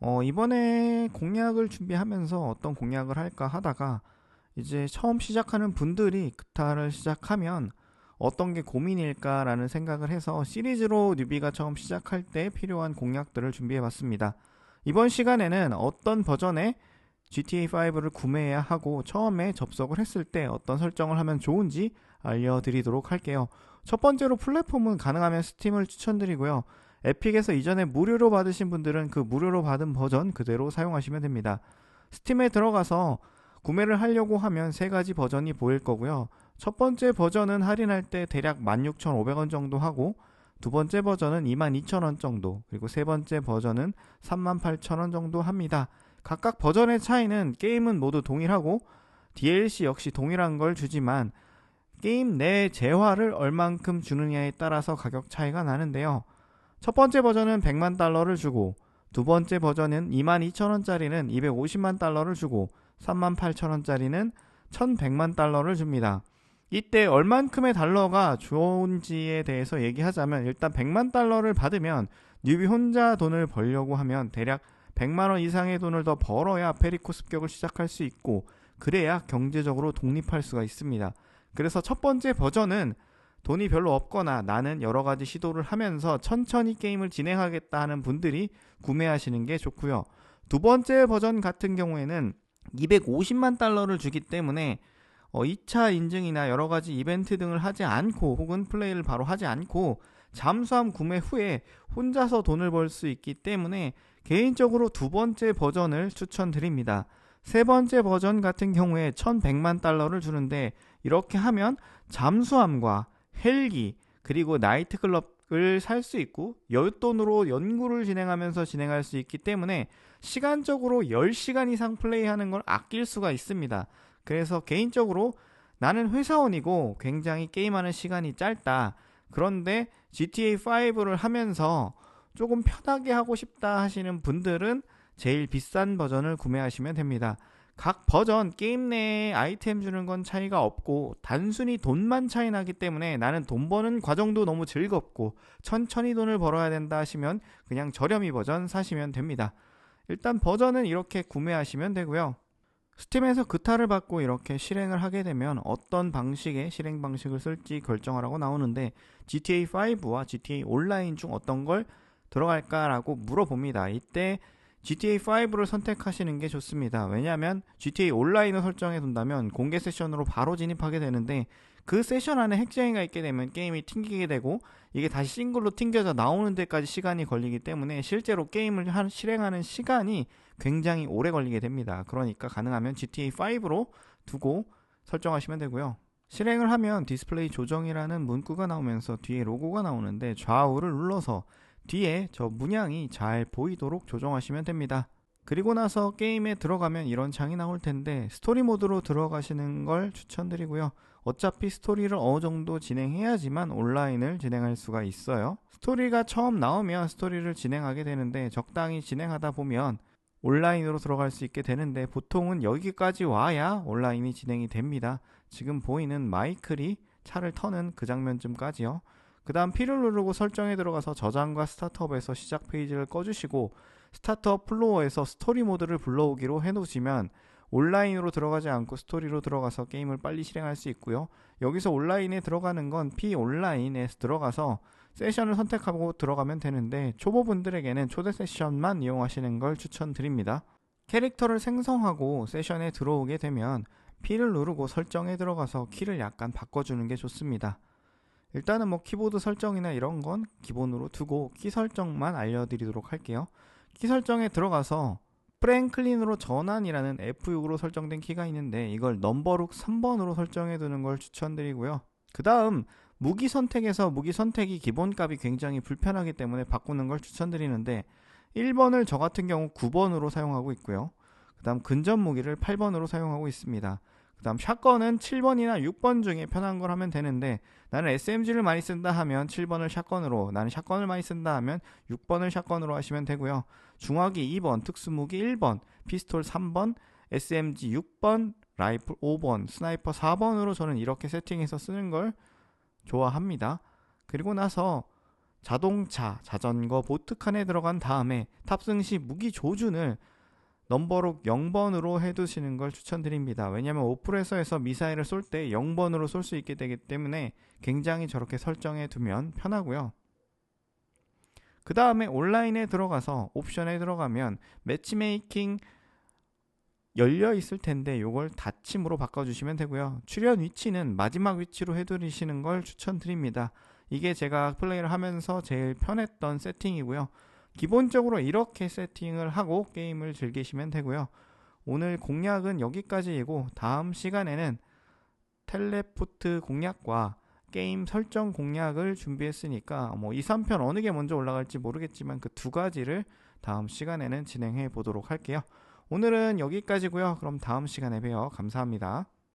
어, 이번에 공략을 준비하면서 어떤 공략을 할까 하다가 이제 처음 시작하는 분들이 그타를 시작하면 어떤 게 고민일까라는 생각을 해서 시리즈로 뉴비가 처음 시작할 때 필요한 공략들을 준비해 봤습니다. 이번 시간에는 어떤 버전의 GTA5를 구매해야 하고 처음에 접속을 했을 때 어떤 설정을 하면 좋은지 알려드리도록 할게요. 첫 번째로 플랫폼은 가능하면 스팀을 추천드리고요. 에픽에서 이전에 무료로 받으신 분들은 그 무료로 받은 버전 그대로 사용하시면 됩니다. 스팀에 들어가서 구매를 하려고 하면 세 가지 버전이 보일 거고요. 첫 번째 버전은 할인할 때 대략 16,500원 정도 하고 두 번째 버전은 22,000원 정도 그리고 세 번째 버전은 38,000원 정도 합니다. 각각 버전의 차이는 게임은 모두 동일하고 DLC 역시 동일한 걸 주지만 게임 내 재화를 얼만큼 주느냐에 따라서 가격 차이가 나는데요. 첫 번째 버전은 100만 달러를 주고 두 번째 버전은 22,000원짜리는 250만 달러를 주고 38,000원짜리는 1,100만 달러를 줍니다. 이때 얼만큼의 달러가 좋은지에 대해서 얘기하자면 일단 100만 달러를 받으면 뉴비 혼자 돈을 벌려고 하면 대략 100만 원 이상의 돈을 더 벌어야 페리코 습격을 시작할 수 있고 그래야 경제적으로 독립할 수가 있습니다. 그래서 첫 번째 버전은 돈이 별로 없거나 나는 여러 가지 시도를 하면서 천천히 게임을 진행하겠다 하는 분들이 구매하시는 게 좋고요. 두 번째 버전 같은 경우에는 250만 달러를 주기 때문에 어, 2차 인증이나 여러 가지 이벤트 등을 하지 않고 혹은 플레이를 바로 하지 않고 잠수함 구매 후에 혼자서 돈을 벌 수 있기 때문에 개인적으로 두 번째 버전을 추천드립니다. 세 번째 버전 같은 경우에 1100만 달러를 주는데 이렇게 하면 잠수함과 헬기 그리고 나이트클럽을 살 수 있고 여윳돈으로 연구를 진행하면서 진행할 수 있기 때문에 시간적으로 10시간 이상 플레이하는 걸 아낄 수가 있습니다. 그래서 개인적으로 나는 회사원이고 굉장히 게임하는 시간이 짧다. 그런데 GTA5를 하면서 조금 편하게 하고 싶다 하시는 분들은 제일 비싼 버전을 구매하시면 됩니다. 각 버전 게임 내에 아이템 주는 건 차이가 없고 단순히 돈만 차이 나기 때문에 나는 돈 버는 과정도 너무 즐겁고 천천히 돈을 벌어야 된다 하시면 그냥 저렴이 버전 사시면 됩니다. 일단 버전은 이렇게 구매하시면 되고요. 스팀에서 그타를 받고 이렇게 실행을 하게 되면 어떤 방식의 실행 방식을 쓸지 결정하라고 나오는데 GTA5와 GTA 온라인 중 어떤 걸 들어갈까라고 물어봅니다. 이때 GTA5를 선택하시는 게 좋습니다. 왜냐하면 GTA 온라인을 설정해 둔다면 공개 세션으로 바로 진입하게 되는데 그 세션 안에 핵쟁이가 있게 되면 게임이 튕기게 되고 이게 다시 싱글로 튕겨져 나오는 데까지 시간이 걸리기 때문에 실제로 게임을 실행하는 시간이 굉장히 오래 걸리게 됩니다. 그러니까 가능하면 GTA5로 두고 설정하시면 되고요. 실행을 하면 디스플레이 조정이라는 문구가 나오면서 뒤에 로고가 나오는데 좌우를 눌러서 뒤에 저 문양이 잘 보이도록 조정하시면 됩니다. 그리고 나서 게임에 들어가면 이런 창이 나올 텐데 스토리 모드로 들어가시는 걸 추천드리고요. 어차피 스토리를 어느 정도 진행해야지만 온라인을 진행할 수가 있어요. 스토리가 처음 나오면 스토리를 진행하게 되는데 적당히 진행하다 보면 온라인으로 들어갈 수 있게 되는데 보통은 여기까지 와야 온라인이 진행이 됩니다. 지금 보이는 마이클이 차를 터는 그 장면쯤까지요. 그 다음 P를 누르고 설정에 들어가서 저장과 스타트업에서 시작 페이지를 꺼주시고 스타트업 플로어에서 스토리 모드를 불러오기로 해놓으시면 온라인으로 들어가지 않고 스토리로 들어가서 게임을 빨리 실행할 수 있고요. 여기서 온라인에 들어가는 건 P 온라인에 들어가서 세션을 선택하고 들어가면 되는데 초보분들에게는 초대 세션만 이용하시는 걸 추천드립니다. 캐릭터를 생성하고 세션에 들어오게 되면 P를 누르고 설정에 들어가서 키를 약간 바꿔주는 게 좋습니다. 일단은 뭐 키보드 설정이나 이런 건 기본으로 두고 키 설정만 알려드리도록 할게요. 키 설정에 들어가서 프랭클린으로 전환이라는 F6으로 설정된 키가 있는데 이걸 넘버룩 3번으로 설정해 두는 걸 추천드리고요. 그 다음 무기 선택에서 무기 선택이 기본값이 굉장히 불편하기 때문에 바꾸는 걸 추천드리는데 1번을 저 같은 경우 9번으로 사용하고 있고요. 그 다음 근접 무기를 8번으로 사용하고 있습니다. 그 다음 샷건은 7번이나 6번 중에 편한 걸 하면 되는데 나는 SMG를 많이 쓴다 하면 7번을 샷건으로 나는 샷건을 많이 쓴다 하면 6번을 샷건으로 하시면 되고요. 중화기 2번, 특수무기 1번, 피스톨 3번, SMG 6번, 라이플 5번, 스나이퍼 4번으로 저는 이렇게 세팅해서 쓰는 걸 좋아합니다. 그리고 나서 자동차, 자전거, 보트 칸에 들어간 다음에 탑승 시 무기 조준을 넘버로 0번으로 해두시는 걸 추천드립니다. 왜냐하면 오프레서에서 미사일을 쏠 때 0번으로 쏠 수 있게 되기 때문에 굉장히 저렇게 설정해 두면 편하고요. 그 다음에 온라인에 들어가서 옵션에 들어가면 매치메이킹 열려 있을 텐데 이걸 닫힘으로 바꿔주시면 되고요. 출연 위치는 마지막 위치로 해두시는 걸 추천드립니다. 이게 제가 플레이를 하면서 제일 편했던 세팅이고요. 기본적으로 이렇게 세팅을 하고 게임을 즐기시면 되고요. 오늘 공략은 여기까지이고 다음 시간에는 텔레포트 공략과 게임 설정 공략을 준비했으니까 뭐 2, 3편 어느 게 먼저 올라갈지 모르겠지만 그 두 가지를 다음 시간에는 진행해 보도록 할게요. 오늘은 여기까지고요. 그럼 다음 시간에 봬요. 감사합니다.